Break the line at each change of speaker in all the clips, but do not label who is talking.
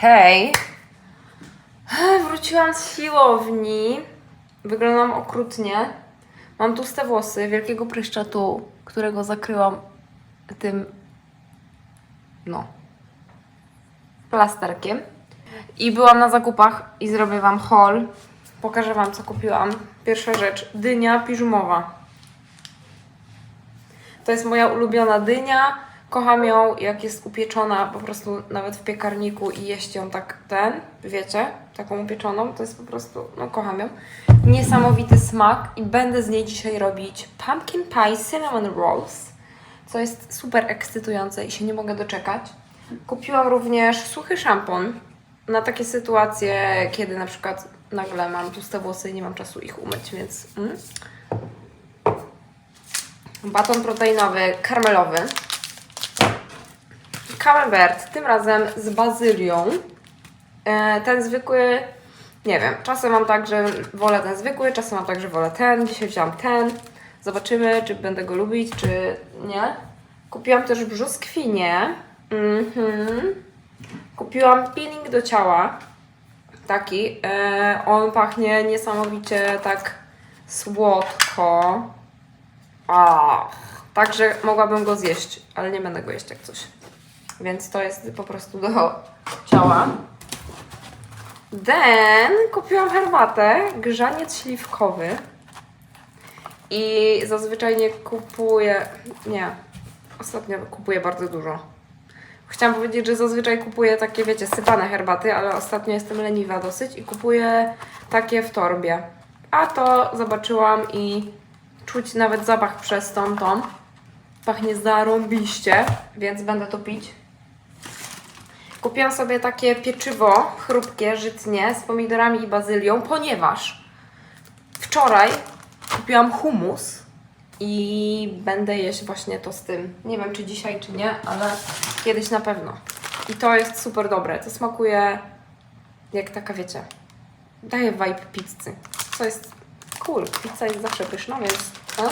Hej! Wróciłam z siłowni. Wyglądam okrutnie. Mam tłuste włosy, wielkiego pryszcza tu, którego zakryłam tym, no, plasterkiem. I byłam na zakupach i zrobię Wam haul. Pokażę Wam, co kupiłam. Pierwsza rzecz, dynia piżumowa. To jest moja ulubiona dynia. Kocham ją, jak jest upieczona po prostu nawet w piekarniku i jeść ją tak ten, wiecie, taką upieczoną. To jest po prostu, no kocham ją. Niesamowity smak i będę z niej dzisiaj robić pumpkin pie cinnamon rolls, co jest super ekscytujące i się nie mogę doczekać. Kupiłam również suchy szampon na takie sytuacje, kiedy na przykład nagle mam tłuste włosy i nie mam czasu ich umyć, więc mm. baton proteinowy karmelowy. Camembert, tym razem z bazylią. E, Ten zwykły, nie wiem, czasem mam tak, że wolę ten zwykły, czasem mam tak, że wolę ten. Dzisiaj wziąłam ten. Zobaczymy, czy będę go lubić, czy nie. Kupiłam też brzoskwinię. Mhm. Kupiłam peeling do ciała. Taki. E, on pachnie niesamowicie tak słodko. Ach, także mogłabym go zjeść, ale nie będę go jeść jak coś. Więc to jest po prostu do ciała. Then kupiłam herbatę, grzaniec śliwkowy. I zazwyczaj nie kupuję. Nie, ostatnio kupuję bardzo dużo. Chciałam powiedzieć, że zazwyczaj kupuję takie, wiecie, sypane herbaty, ale ostatnio jestem leniwa dosyć i kupuję takie w torbie. A to zobaczyłam i czuć nawet zapach przez tą, tą. Pachnie zarąbiście, więc będę to pić. Kupiłam sobie takie pieczywo chrupkie, żytnie, z pomidorami i bazylią, ponieważ wczoraj kupiłam hummus i będę jeść właśnie to z tym. Nie wiem, czy dzisiaj, czy nie, ale kiedyś na pewno. I to jest super dobre. To smakuje jak taka, wiecie, daje vibe pizzy. Co jest cool. Pizza jest zawsze pyszna, więc... No.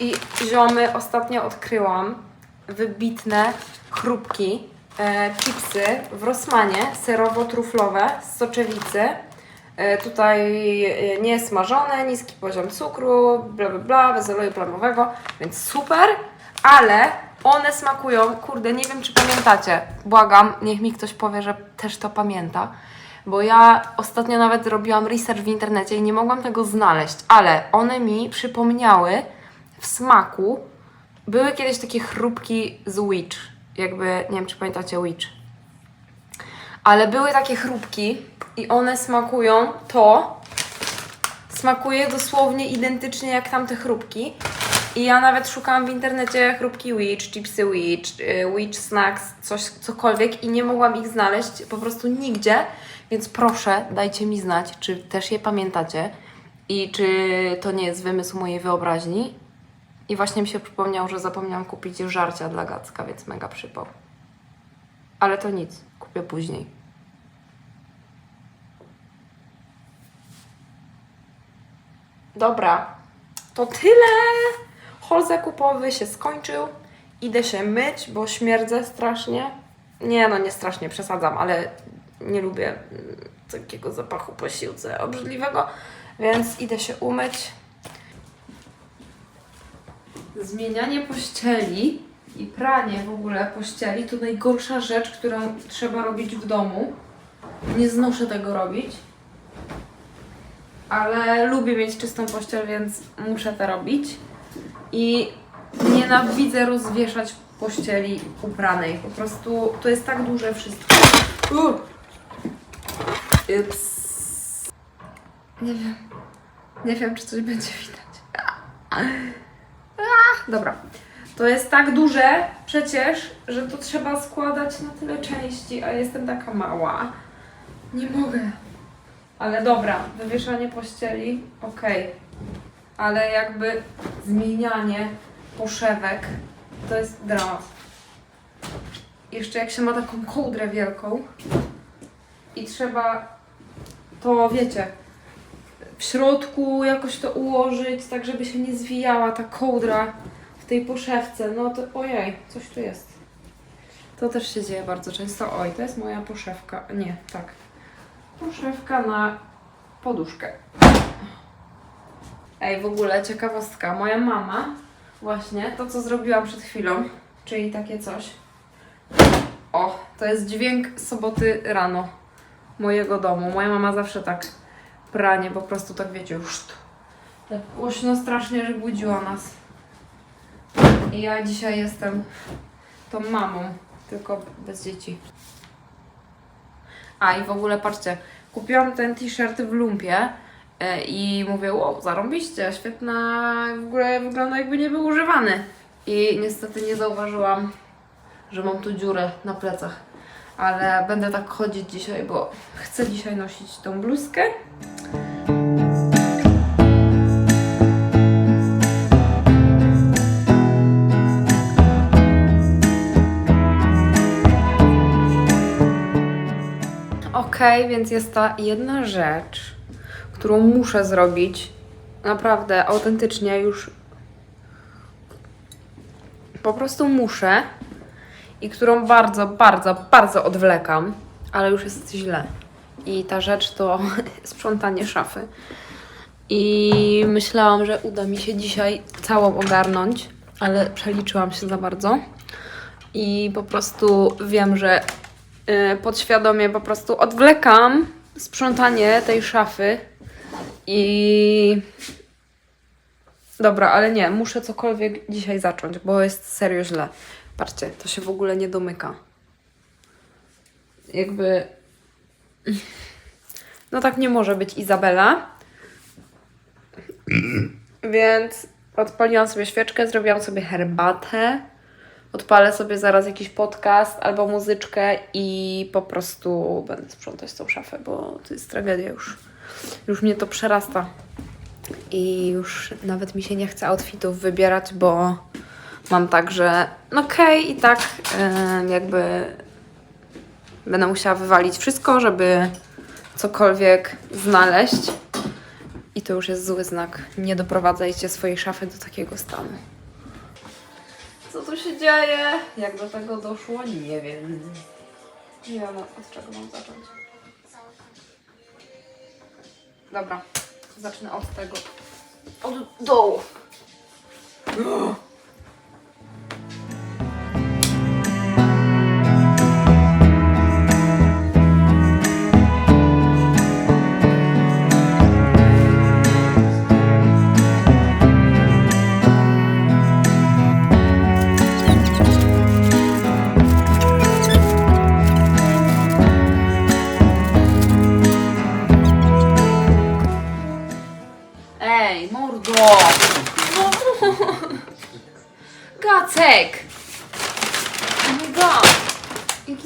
I ziomy ostatnio odkryłam wybitne chrupki, e, chipsy w Rossmanie, serowo-truflowe z soczewicy. E, tutaj e, nie smażone, niski poziom cukru, bla bla bla, bez oleju plamowego, więc super, ale one smakują, kurde, nie wiem czy pamiętacie, błagam, niech mi ktoś powie, że też to pamięta, bo ja ostatnio nawet robiłam research w internecie i nie mogłam tego znaleźć, ale one mi przypomniały w smaku, były kiedyś takie chrupki z Witch, jakby, nie wiem czy pamiętacie Witch, ale były takie chrupki i one smakują to smakuje dosłownie identycznie jak tamte chrupki. I ja nawet szukałam w internecie chrupki Witch, chipsy Witch, y, Witch Snacks, coś, cokolwiek i nie mogłam ich znaleźć po prostu nigdzie, więc proszę dajcie mi znać, czy też je pamiętacie i czy to nie jest wymysł mojej wyobraźni. I właśnie mi się przypomniał, że zapomniałam kupić żarcia dla Gacka, więc mega przypał. Ale to nic, kupię później. Dobra, to tyle. Hol zakupowy się skończył. Idę się myć, bo śmierdzę strasznie. Nie, no nie strasznie, przesadzam, ale nie lubię mm, takiego zapachu po siłce obrzydliwego, więc idę się umyć. Zmienianie pościeli i pranie w ogóle pościeli to najgorsza rzecz, którą trzeba robić w domu. Nie znoszę tego robić ale lubię mieć czystą pościel, więc muszę to robić. I nienawidzę rozwieszać pościeli upranej. Po prostu to jest tak duże wszystko. Uh. Nie wiem. Nie wiem, czy coś będzie widać. Dobra. To jest tak duże przecież, że to trzeba składać na tyle części, a jestem taka mała. Nie mogę. Ale dobra, wywieszanie pościeli, okej. Ale jakby zmienianie poszewek to jest dramat. Jeszcze jak się ma taką kołdrę wielką i trzeba to, wiecie, w środku jakoś to ułożyć, tak żeby się nie zwijała ta kołdra w tej poszewce, no to ojej, coś tu jest. To też się dzieje bardzo często. Oj, to jest moja poszewka. Nie, tak. Poszewka na poduszkę. Ej, w ogóle ciekawostka. Moja mama właśnie to, co zrobiłam przed chwilą, czyli takie coś. O, to jest dźwięk soboty rano mojego domu. Moja mama zawsze tak pranie, po prostu tak wiecie, już tak głośno strasznie, że budziła nas. I ja dzisiaj jestem tą mamą, tylko bez dzieci. A i w ogóle patrzcie, kupiłam ten t-shirt w lumpie e, i mówię, wow, zarąbiście, świetna, w ogóle wygląda jakby nie był używany. I niestety nie zauważyłam, że mam tu dziurę na plecach. Ale będę tak chodzić dzisiaj, bo chcę dzisiaj nosić tą bluzkę. Okej, więc jest ta jedna rzecz, którą muszę zrobić. Naprawdę, autentycznie już po prostu muszę i którą bardzo, bardzo, bardzo odwlekam, ale już jest źle. I ta rzecz to sprzątanie szafy. I myślałam, że uda mi się dzisiaj całą ogarnąć, ale przeliczyłam się za bardzo. I po prostu wiem, że y, podświadomie po prostu odwlekam sprzątanie tej szafy i Dobra, ale nie, muszę cokolwiek dzisiaj zacząć, bo jest serio źle. Patrzcie, to się w ogóle nie domyka. Jakby. No tak nie może być Izabela. Więc odpaliłam sobie świeczkę, zrobiłam sobie herbatę. Odpalę sobie zaraz jakiś podcast albo muzyczkę i po prostu będę sprzątać tą szafę, bo to jest tragedia już. Już mnie to przerasta. I już nawet mi się nie chce outfitów wybierać, bo mam tak, że no okej i tak em, jakby będę musiała wywalić wszystko, żeby cokolwiek znaleźć. I to już jest zły znak. Nie doprowadzajcie swojej szafy do takiego stanu. Co tu się dzieje? Jak do tego doszło? Nie wiem. Nie wiem od czego mam zacząć. Dobra, zacznę od tego. Od dołu.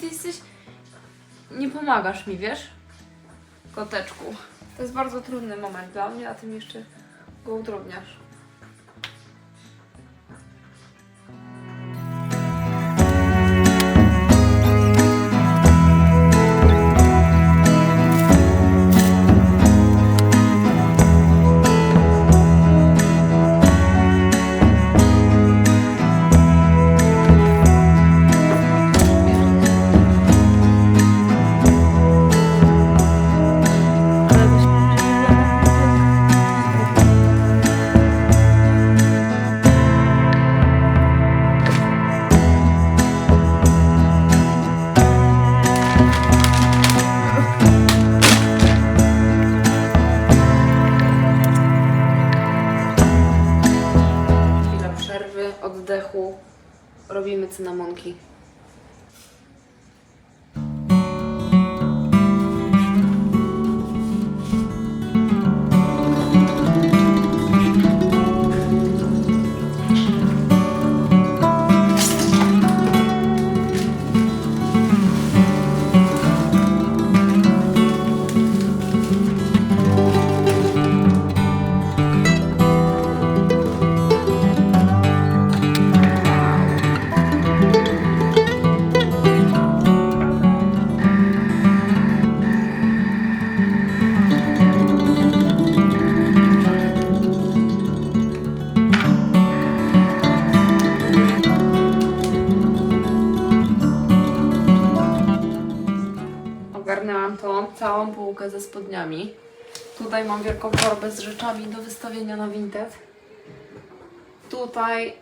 Ty jesteś... Nie pomagasz mi, wiesz? Koteczku. To jest bardzo trudny moment dla mnie, a ty mi jeszcze go utrudniasz. Robimy cynamonki. Tutaj mam wielką torbę z rzeczami do wystawienia na Vinted. Tutaj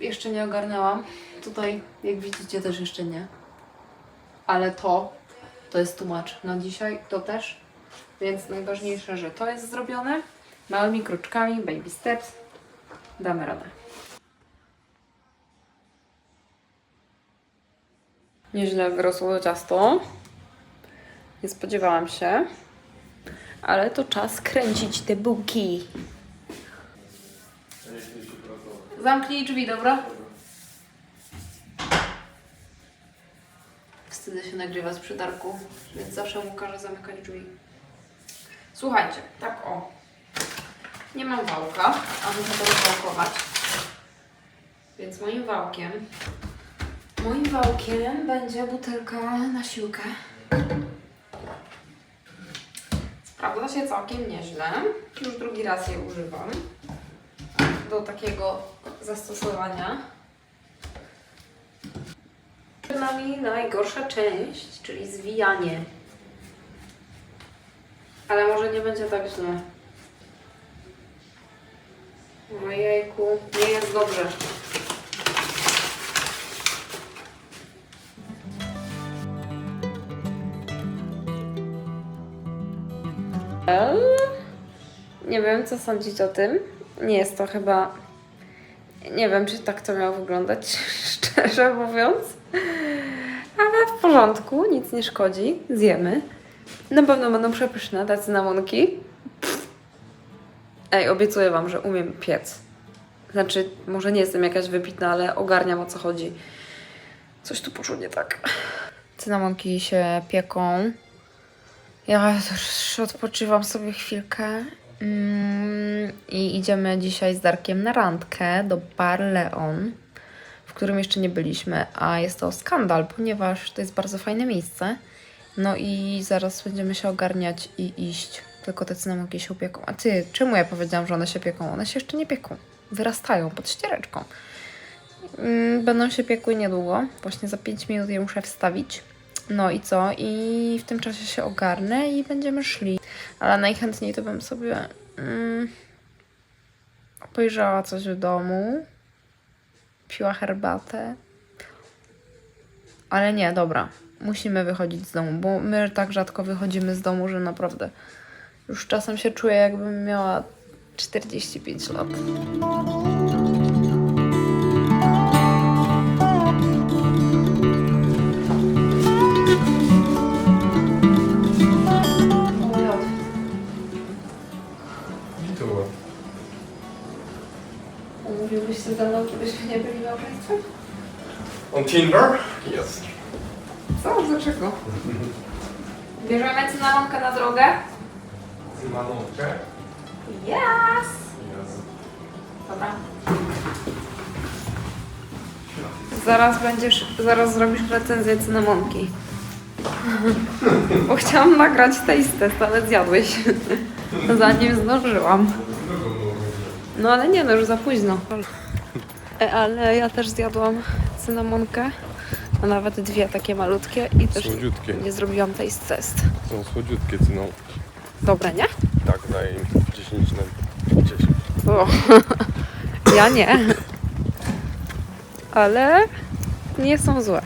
jeszcze nie ogarnęłam. Tutaj, jak widzicie, też jeszcze nie. Ale to, to jest tłumacz na dzisiaj, to też. Więc najważniejsze, że to jest zrobione. Małymi kroczkami, baby steps. Damy radę. Nieźle wyrosło ciasto. Nie spodziewałam się. Ale to czas kręcić te bułki. Zamknij drzwi, dobra? Wstydzę się nagrywać przy Darku, więc zawsze mu każę zamykać drzwi. Słuchajcie, tak o. Nie mam wałka, a muszę to rozwałkować. Więc moim wałkiem Moim wałkiem będzie butelka na siłkę. Sprawdza się całkiem nieźle. Już drugi raz je używam do takiego zastosowania. Przed nami najgorsza część, czyli zwijanie. Ale może nie będzie tak źle. Ojejku, nie jest dobrze. Nie wiem, co sądzić o tym. Nie jest to chyba. Nie wiem, czy tak to miało wyglądać, szczerze mówiąc. Ale w porządku, nic nie szkodzi. Zjemy. Na pewno będą przepyszne te cynamonki. Ej, obiecuję Wam, że umiem piec. Znaczy, może nie jestem jakaś wybitna, ale ogarniam o co chodzi. Coś tu poczuł nie tak. Cynamonki się pieką. Ja już odpoczywam sobie chwilkę mm, i idziemy dzisiaj z Darkiem na randkę do Bar Leon, w którym jeszcze nie byliśmy, a jest to skandal, ponieważ to jest bardzo fajne miejsce. No i zaraz będziemy się ogarniać i iść. Tylko te cynamonki się upieką. A ty, czemu ja powiedziałam, że one się pieką? One się jeszcze nie pieką. Wyrastają pod ściereczką. Mm, Będą się piekły niedługo. Właśnie za 5 minut je muszę wstawić. No i co? I w tym czasie się ogarnę i będziemy szli. Ale najchętniej to bym sobie mm, obejrzała coś w domu, piła herbatę. Ale nie, dobra. Musimy wychodzić z domu, bo my tak rzadko wychodzimy z domu, że naprawdę już czasem się czuję, jakbym miała 45 lat.
On Tinder? Yes.
Co? Dlaczego? Bierzemy cynamonkę na drogę?
Cymanówkę?
Yes!
Yes.
Dobra. Zaraz będziesz, zaraz zrobisz recenzję cynamonki. Bo chciałam nagrać taste test, ale zjadłeś. Zanim zdążyłam. No ale nie, no już za późno. E, Ale ja też zjadłam cynamonkę. A nawet dwie takie malutkie i też
Słodziutkie.
nie zrobiłam taste test.
Są słodziutkie cyną.
Dobre, nie?
Tak, daję im 10 na 10.
O, ja nie. Ale nie są złe.